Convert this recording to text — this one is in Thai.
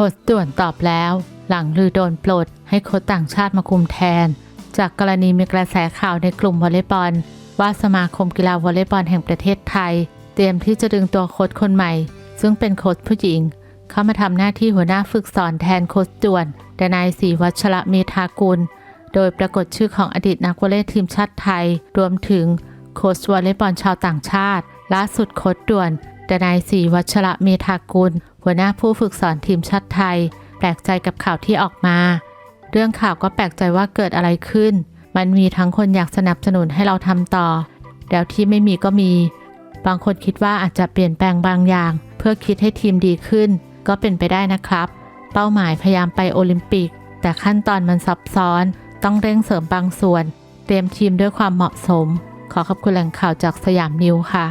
ค้ชด่วนตอบแล้ว หลังลือโดนปลด ให้โค้ชต่างชาติมาคุมแทน จากกรณีมีกระแสข่าวในกลุ่มวอลเลย์บอล ว่าสมาคมกีฬาวอลเลย์บอลแห่งประเทศไทย เตรียมที่จะดึงตัวโค้ชคนใหม่ ซึ่งเป็นโค้ชผู้หญิง เข้ามาทำหน้าที่หัวหน้าฝึกสอนแทนโค้ชด่วนดนายศรีวัชระเมธากุล โดยปรากฏชื่อของอดีตนักวอลเลย์ทีมชาติไทย รวมถึงโค้ชวอลเลย์บอลชาวต่างชาติ ล่าสุดโค้ชด่วนดนายศรีวัชระเมธากุล หัวหน้าผู้ฝึกสอนทีมชาติไทย แปลกใจกับข่าวที่ออกมา เรื่องข่าวก็แปลกใจว่าเกิดอะไรขึ้น มันมีทั้งคนอยากสนับสนุนให้เราทำต่อ แล้วที่ไม่มีก็มี บางคนคิดว่าอาจจะเปลี่ยนแปลงบางอย่าง เพื่อคิดให้ทีมดีขึ้น ก็เป็นไปได้นะครับ เป้าหมายพยายามไปโอลิมปิก แต่ขั้นตอนมันซับซ้อน ต้องเร่งเสริมบางส่วน เตรียมทีมด้วยความเหมาะสม ขอขอบคุณแหล่งข่าวจากสยามนิวค่ะ